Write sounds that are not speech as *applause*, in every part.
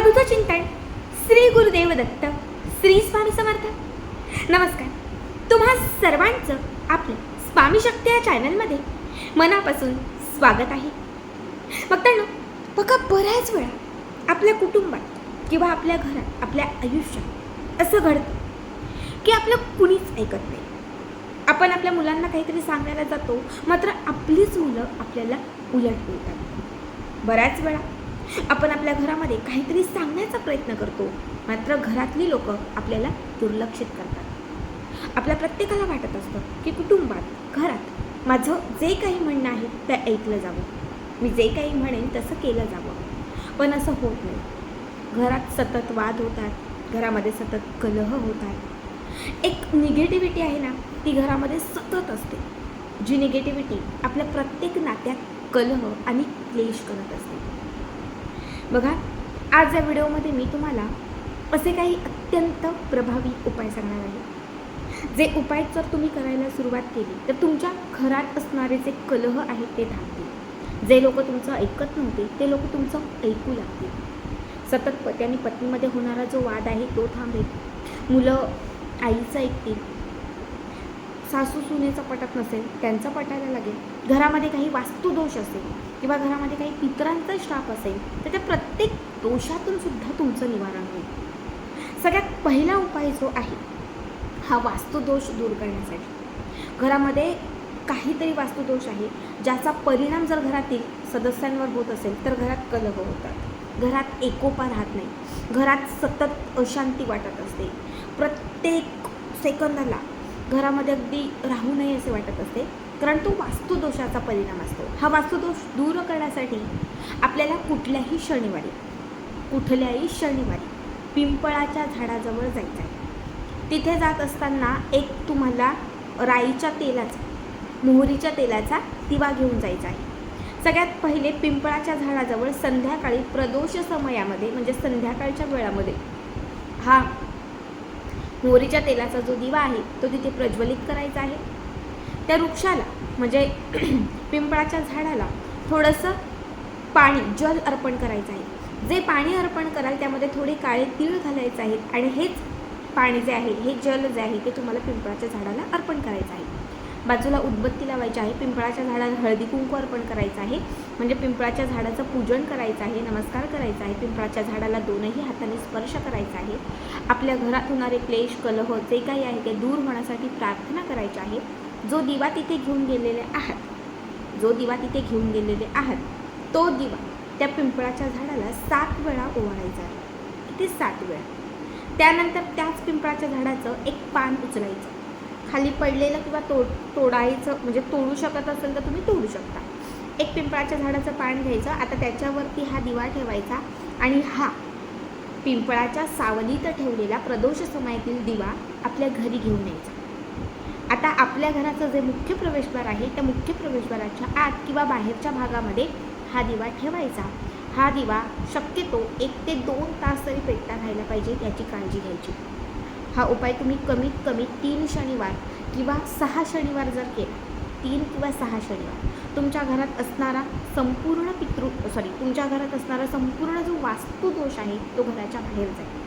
अवधूत चिंतन. श्री गुरुदेव दत्त श्री स्वामी समर्थ. नमस्कार. तुम्हा सर्वांचं आपलं स्वामी शक्ती या चॅनलमध्ये मनापासून स्वागत आहे. बघताना बघा बऱ्याच वेळा आपल्या कुटुंबात किंवा आपल्या घरात आपल्या आयुष्यात असं घडतं की आपलं कुणीच ऐकत नाही. आपण आपल्या मुलांना काहीतरी सांगायला जातो मात्र आपलीच मुलं आपल्याला उलट बोलतात. बऱ्याच वेळा आपण आपल्या घरामध्ये काहीतरी सांगण्याचा प्रयत्न करतो. मात्र घरातली लोक आपल्याला दुर्लक्षित करतात. आपल्या प्रत्येकाला वाटत असतं की कुटुंबात घरात माझं जे काही म्हणणं आहे ते ऐकलं जावं. मी जे काही म्हणेन तसं केलं जावं. पण असं होत नाही. घरात सतत वाद होतात घरामध्ये सतत कलह होतात. एक निगेटिव्हिटी आहे ना ती घरामध्ये सतत असते. जी निगेटिव्हिटी आपल्या प्रत्येक नात्यात कलह आणि क्लेश करत असते. बघा आज या व्हिडिओमध्ये मी तुम्हाला असे काही अत्यंत प्रभावी उपाय सांगणार आहे. जे उपाय जर तुम्ही करायला सुरुवात केली तर तुमच्या घरात असणारे जे कलह आहेत ते थांबतील. जे लोक तुमचं ऐकत नव्हते ते लोक तुमचं ऐकू लागतील. सतत पती आणि पत्नीमध्ये होणारा जो वाद आहे तो थांबेल. मुलं आईचं ऐकतील. सासू सुनेचं पटत नसेल त्यांचं पटायला लागेल. घरामध्ये काही वास्तुदोष असेल किंवा घरामध्ये काही पितरांचा श्राप असेल तर त्या प्रत्येक दोषातून सुद्धा तुमचं निवारण होईल. सगळ्यात पहिला उपाय जो आहे हा वास्तुदोष दूर करण्यासाठी. घरामध्ये काहीतरी वास्तुदोष आहे ज्याचा परिणाम जर घरातील सदस्यांवर होत असेल तर घरात कलह होतात. घरात एकोपा राहत नाही. घरात सतत अशांती वाटत असते. प्रत्येक सेकंदाला घरामध्ये अगदी राहू नये असे वाटत असते. कारण तो वास्तुदोषाचा परिणाम असतो. हा वास्तुदोष दूर करण्यासाठी आपल्याला कुठल्याही शनिवारी कुठल्याही शनिवारी पिंपळाच्या झाडाजवळ जायचं आहे तिथे जात असताना एक तुम्हाला राईच्या तेलाचा मोहरीच्या तेलाचा दिवा घेऊन जायचा आहे सगळ्यात पहिले पिंपळाच्या झाडाजवळ संध्याकाळी प्रदोष समयामध्ये म्हणजे संध्याकाळच्या वेळामध्ये हा मोहरीच्या तेलाचा जो दिवा आहे तो तिथे प्रज्वलित करायचा आहे. त्या वृक्षाला म्हणजे *clears throat* पिंपळाच्या झाडाला थोडंसं पाणी जल अर्पण करायचं आहे. जे पाणी अर्पण कराल त्यामध्ये थोडे काळे तीळ घालायचे आहेत आणि हेच पाणी जे आहे हे जल जे आहे ते तुम्हाला पिंपळाच्या झाडाला अर्पण करायचं आहे. बाजूला उदबत्ती लावायची आहे पिंपळाच्या झाडाला हळदी कुंकू अर्पण करायचं आहे. म्हणजे पिंपळाच्या झाडाचं पूजन करायचं आहे नमस्कार करायचा आहे पिंपळाच्या झाडाला दोनही हाताने स्पर्श करायचा आहे. आपल्या घरात होणारे क्लेश कलह जे काही आहे ते दूर होण्यासाठी प्रार्थना करायची आहे. जो दिवा तिथे घेऊन गेलेले आहात जो दिवा तिथे घेऊन गेलेले आहात तो दिवा त्या पिंपळाच्या झाडाला सात वेळा ओवाळायचा आहे. किती सात वेळा? त्यानंतर त्याच पिंपळाच्या झाडाचं एक पान उचलायचं. खाली पडलेलं किंवा तोड तोडायचं म्हणजे तोडू शकत असेल तर तुम्ही तोडू शकता. एक पिंपळाच्या झाडाचं पान घ्यायचं आता त्याच्यावरती हा दिवा ठेवायचा आणि हा पिंपळाच्या सावलीत ठेवलेला प्रदोष समयातील दिवा आपल्या घरी घेऊन यायचा. आता आपल्या घराचं जे मुख्य प्रवेशद्वार आहे त्या मुख्य प्रवेशद्वाराच्या आत किंवा बाहेरच्या भागामध्ये हा दिवा ठेवायचा. हा दिवा शक्यतो एक ते दोन तास तरी पेटता राहायला पाहिजे याची काळजी घ्यायची. हा उपाय तुम्ही कमीत कमी तीन शनिवार किंवा सहा शनिवार जर केला तीन किंवा सहा शनिवार तुमच्या घरात असणारा संपूर्ण पितृ सॉरी तुमच्या घरात असणारा संपूर्ण जो वास्तुदोष आहे तो घराच्या बाहेर जाईल.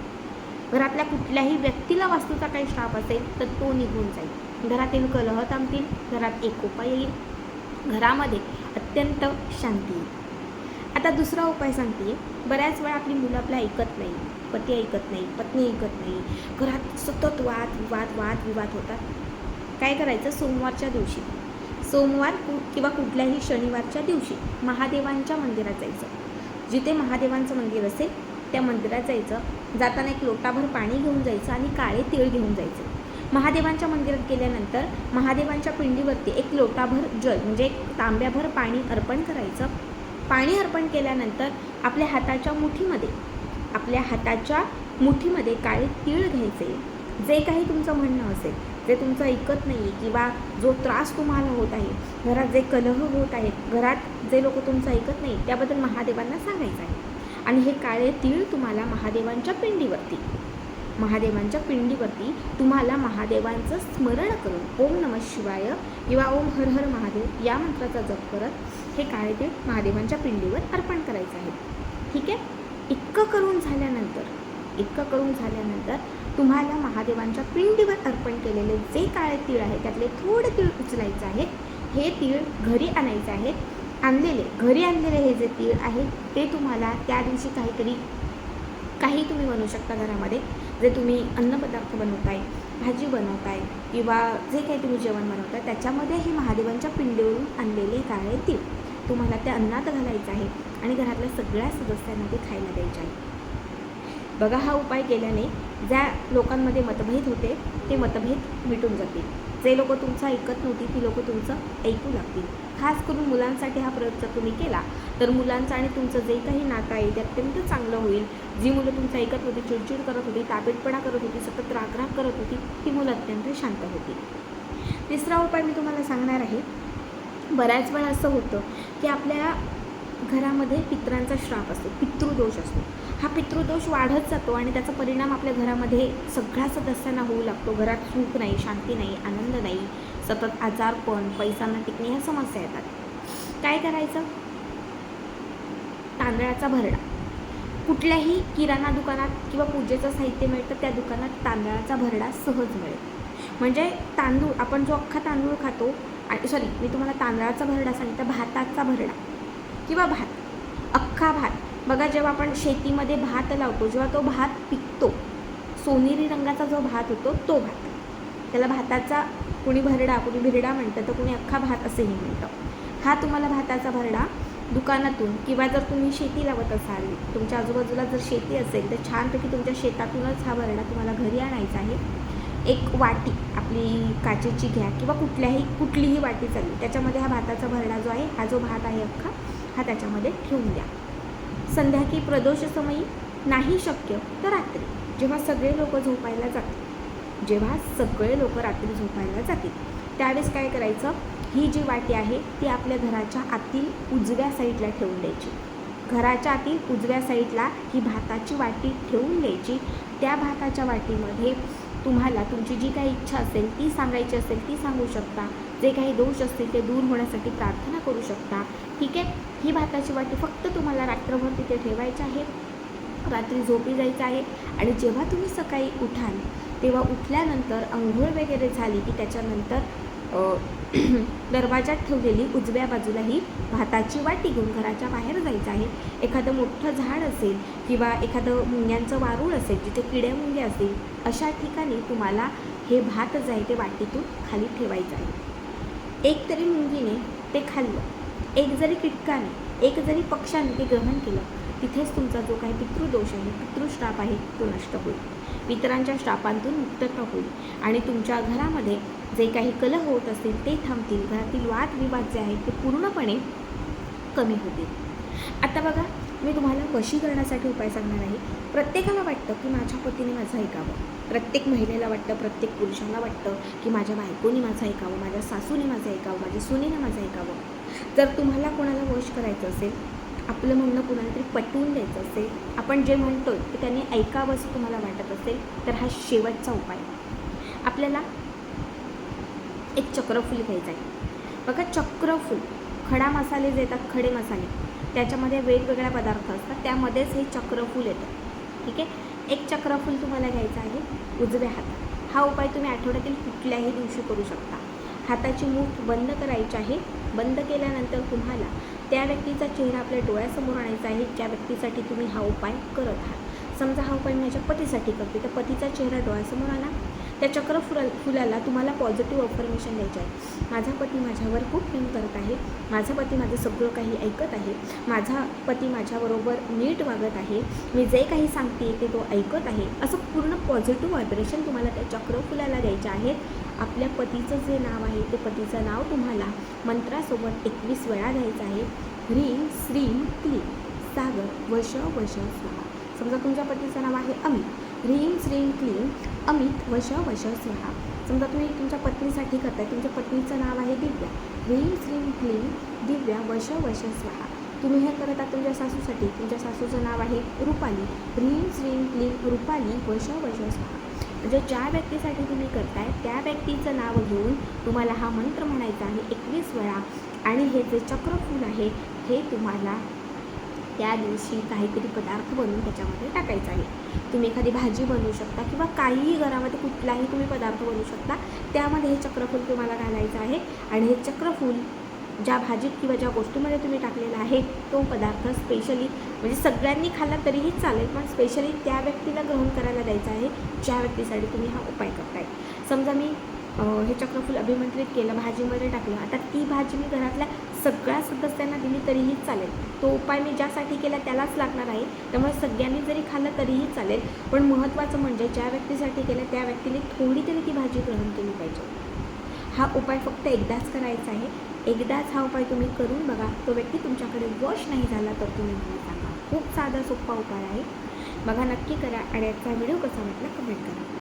घरातल्या कुठल्याही व्यक्तीला वास्तूचा काही श्राप असेल तर तो निघून जाईल. घरातील कलह थांबतील घरात एकोपा येईल. घरामध्ये अत्यंत शांती येईल. आता दुसरा उपाय सांगते. बऱ्याच वेळा आपली मुलं आपल्या ऐकत नाही पती ऐकत नाही पत्नी ऐकत नाही. घरात सतत वाद विवाद वाद विवाद होतात. काय करायचं? सोमवारच्या दिवशी. सोमवार कु किंवा कुठल्याही शनिवारच्या दिवशी महादेवांच्या मंदिरात जायचं. जिथे महादेवांचं मंदिर असेल त्या मंदिरात जायचं. जाताना एक लोटाभर पाणी घेऊन जायचं आणि काळे तीळ घेऊन जायचं. महादेवांच्या मंदिरात गेल्यानंतर महादेवांच्या पिंडीवरती एक लोटाभर जल म्हणजे एक तांब्याभर पाणी अर्पण करायचं. पाणी अर्पण केल्यानंतर आपल्या हाताच्या मुठीमध्ये आपल्या हाताच्या मुठीमध्ये काळे तीळ घ्यायचे. जे काही तुमचं म्हणणं असेल जे तुमचं ऐकत नाही किंवा जो त्रास तुम्हाला होत आहे घरात जे कलह होत आहेत घरात जे लोक तुमचं ऐकत नाही त्याबद्दल महादेवांना सांगायचं आहे. आणि हे काळे तीळ तुम्हाला महादेवांच्या पिंडीवरती. महादेवांच्या पिंडीवरती तुम्हाला महादेवांचं स्मरण करून ओम नम शिवाय किंवा ओम हर हर महादेव या मंत्राचा जप करत हे काळे तीळ महादेवांच्या पिंडीवर अर्पण करायचं आहे. ठीक आहे? इतकं करून झाल्यानंतर इतकं करून झाल्यानंतर तुम्हाला महादेवांच्या पिंडीवर अर्पण केलेले जे काळे तीळ आहे त्यातले थोडे तीळ उचलायचं आहे हे तीळ घरी आणायचे आहेत. आणलेले घरी आणलेले हे जे तीळ आहे ते तुम्हाला त्या दिवशी काहीतरी काही तुम्ही बनवू शकता घरामध्ये. जे तुम्ही अन्नपदार्थ बनवताय भाजी बनवताय किंवा जे काही तुम्ही जेवण बनवताय त्याच्यामध्ये हे महादेवांच्या पिंडीवरून आणलेले काळे तीळ. तुम्हाला ते अन्नात घालायचं आहे आणि घरातल्या सगळ्या सदस्यांना ते खायला द्यायचे आहे. बघा हा उपाय केल्याने ज्या लोकांमध्ये मतभेद होते ते मतभेद मिटून जातील. जे लोक तुमचं ऐकत नव्हती ती लोक तुमचं ऐकू लागतील. खास करून मुलांसाठी हा प्रयोग जर तुम्ही केला तर मुलांचं आणि तुमचं जे काही नातं आहे ते अत्यंत चांगलं होईल. जी मुलं तुमचं ऐकत होती चिडचिड करत होती ताबेटपणा करत होती सतत रागराग करत होती ती मुलं अत्यंत शांत होती. तिसरा उपाय मी तुम्हाला सांगणार आहे. बऱ्याच वेळा असं होतं की आपल्या घरामध्ये पित्रांचा श्राप असतो पितृदोष असतो. हा पितृदोष वाढत जातो आणि त्याचा परिणाम आपल्या घरामध्ये सगळ्या सदस्यांना होऊ लागतो. घरात सुख नाही शांती नाही आनंद नाही सतत आजारपण पैसा न टिकणे ह्या समस्या येतात. काय करायचं? तांदळाचा भरडा कुठल्याही किराणा दुकानात किंवा पूजेचं साहित्य मिळतं त्या दुकानात तांदळाचा भरडा सहज मिळेल. म्हणजे तांदूळ आपण जो अख्खा तांदूळ खातो आणि सॉरी मी तुम्हाला तांदळाचा भरडा सांगितलं भाताचा भरडा किंवा भात. अख्खा भात. बघा जेव्हा आपण शेतीमध्ये भात लावतो जेव्हा तो भात पिकतो सोनेरी रंगाचा जो भात होतो तो भात. त्याला भाताचा कुणी भरडा कुणी भिरडा म्हणतं तर कुणी अख्खा भात असंही म्हणतं. हा तुम्हाला भाताचा भरडा दुकानातून किंवा जर तुम्ही शेती लावत असाल तुमच्या आजूबाजूला जर शेती असेल तर छानपैकी तुमच्या शेतातूनच हा भरडा तुम्हाला घरी आणायचा आहे. एक वाटी आपली काचेची घ्या किंवा कुठल्याही कुठलीही वाटी चालली त्याच्यामध्ये हा भाताचा भरडा जो आहे हा जो भात आहे अख्खा हा त्याच्यामध्ये ठेवून द्या. संध्याकाळी प्रदोषसमयी नाही शक्य तर रात्री जेव्हा सगळे लोक झोपायला जातील जेव्हा सगळे लोक रात्री झोपायला जातील त्यावेळेस काय करायचं? ही जी वाटी आहे ती आपल्या घराच्या आतील उजव्या साईडला ठेवून द्यायची. घराच्या आतील उजव्या साईडला ही भाताची वाटी ठेवून द्यायची. त्या भाताच्या वाटीमध्ये तुम्हाला तुमची जी काही इच्छा असेल ती सांगायची असेल ती सांगू शकता. जे काही दोष असतील ते दूर होण्यासाठी प्रार्थना करू शकता. ठीक आहे? ही भाताची वाटी फक्त तुम्हाला रात्रभर तिथे ठेवायची आहे. रात्री झोपी जायचं आहे. आणि जेव्हा तुम्ही सकाळी उठाल तेव्हा उठल्यानंतर आंघोळ वगैरे झाली की त्याच्यानंतर *clears throat* दरवाजात ठेवलेली उजव्या बाजूला ही भाताची वाटी घेऊन घराच्या बाहेर जायचं आहे. एखादं मोठं झाड असेल किंवा एखादं मुंग्यांचं वारूळ असेल जिथे किड्या मुंग्या असतील अशा ठिकाणी तुम्हाला हे भात जे आहे ते वाटीतून खाली ठेवायचं आहे. एक तरी मुंगीने ते खाल्लं. एक जरी कीटकाने एक जरी पक्षाने ते ग्रहण केलं तिथेच तुमचा जो काही पितृदोष आहे पितृश्राप आहे तो नष्ट होईल. पितरांच्या श्रापांतून मुक्तता होईल? आणि तुमच्या घरामध्ये जे काही कलह होत असतील ते थांबतील. घरातील वादविवाद जे आहेत ते पूर्णपणे कमी होतील. आता बघा मी तुम्हाला वशीकरणासाठी उपाय सांगणार आहे? प्रत्येकाला वाटतं की माझ्या पतीने माझं ऐकावं. प्रत्येक महिलेला वाटतं प्रत्येक पुरुषाला वाटतं की माझ्या बायकोनी माझं ऐकावं माझ्या सासूने माझं ऐकावं माझ्या सुनेने माझं ऐकावं. जर तुम्हाला कोणाला वश करायचं असेल आपलं म्हणणं कुणाला तरी पटवून द्यायचं असेल आपण जे म्हणतो ते त्याने ऐकावं असं तुम्हाला वाटत असेल तर हा शेवटचा उपाय. आपल्याला एक चक्रफूल घ्यायचं आहे. बघा चक्रफूल खडा मसाले जे येतात खडे मसाले. त्याच्यामध्ये वेगवेगळ्या पदार्थ असतात. त्यामध्येच हे चक्रफूल येतं. ठीक आहे? एक चक्रफूल तुम्हाला घ्यायचं आहे उजव्या हातात. हा उपाय तुम्ही आठवड्यातील कुठल्याही दिवशी करू शकता. हाताची मूठ बंद करायची आहे. बंद केल्यानंतर तुम्हाला त्या व्यक्तीचा चेहरा आपल्या डोळ्यासमोर आणायचा आहे. ज्या व्यक्तीसाठी तुम्ही हा उपाय करत आहात. समजा हा उपाय मी माझ्या पतीसाठी करते तर पतीचा चेहरा डोळ्यासमोर आणा. त्या चक्र फुला फुलाला तुम्हाला पॉझिटिव्ह अफर्मेशन द्यायचं आहे. माझा पती माझ्यावर खूप प्रेम करत आहे. माझा पती माझं सगळं काही ऐकत आहे. माझा पती माझ्याबरोबर नीट वागत आहे. मी जे काही सांगते ते तो ऐकत आहे. असं पूर्ण पॉझिटिव्ह व्हायब्रेशन तुम्हाला त्या चक्रफुलाला द्यायचे आहेत आपल्या पतीचं जे नाव आहे ते पतीचं नाव तुम्हाला मंत्रासोबत एकवीस वेळा द्यायचं आहे. ह्रीम श्रीम क्लीं. सागर वश वश स्वाहा. समजा तुमच्या पतीचं नाव आहे अमित. ह्रीं श्रीं क्लीं अमित वश वश स्वाहा समजा तुम्ही तुमच्या पत्नीसाठी करताय तुमच्या पत्नीचं नाव आहे दिव्या. ह्रीं श्रीं क्लीं दिव्या वश वश स्वाहा तुम्ही हे करत आहात तुमच्या सासूसाठी. तुमच्या सासूचं नाव आहे रुपाली. ह्रीं श्रीं क्लीं रुपाली वश वश स्वाहा म्हणजे ज्या व्यक्तीसाठी तुम्ही करताय त्या व्यक्तीचं नाव घेऊन तुम्हाला हा मंत्र म्हणायचा आहे एकवीस वेळा. आणि हे जे चक्रफूल आहे हे तुम्हाला त्या दिवशी काहीतरी पदार्थ बनवून त्याच्यामध्ये टाकायचा आहे. तुम्ही एखादी भाजी बनवू शकता किंवा काहीही घरामध्ये कुठलाही तुम्ही पदार्थ बनवू शकता त्यामध्ये हे चक्रफूल तुम्हाला घालायचं आहे. आणि हे चक्रफूल ज्या भाजीत किंवा ज्या गोष्टीमध्ये तुम्ही टाकलेला आहे तो पदार्थ स्पेशली म्हणजे सगळ्यांनी खाल्ला तरीही चालेल पण स्पेशली त्या व्यक्तीला ग्रहण करायला द्यायचं आहे ज्या व्यक्तीसाठी तुम्ही हा उपाय करताय. समजा मी हे चक्रफूल अभिमंत्रित केलं भाजीमध्ये टाकलं. आता ती भाजी मी घरातल्या सगळ्या सदस्यांना दिली तरीही चालेल. तो उपाय मी ज्यासाठी केला त्यालाच लागणार आहे. त्यामुळे सगळ्यांनी जरी खाल्लं तरीही चालेल. पण महत्त्वाचं म्हणजे ज्या व्यक्तीसाठी केलं त्या व्यक्तीने थोडी तरी ती भाजी ग्रहण केली पाहिजे. हा उपाय फक्त एकदाच करायचा आहे. एकदाच हा उपाय तुम्ही करून बघा. तो व्यक्ती तुमच्याकडे वॉश नाही झाला तर तुम्ही मला सांगा. खूप साधा सोपा उपाय आहे. बघा नक्की करा आणि याचा व्हिडिओ कसा वाटला कमेंट करा.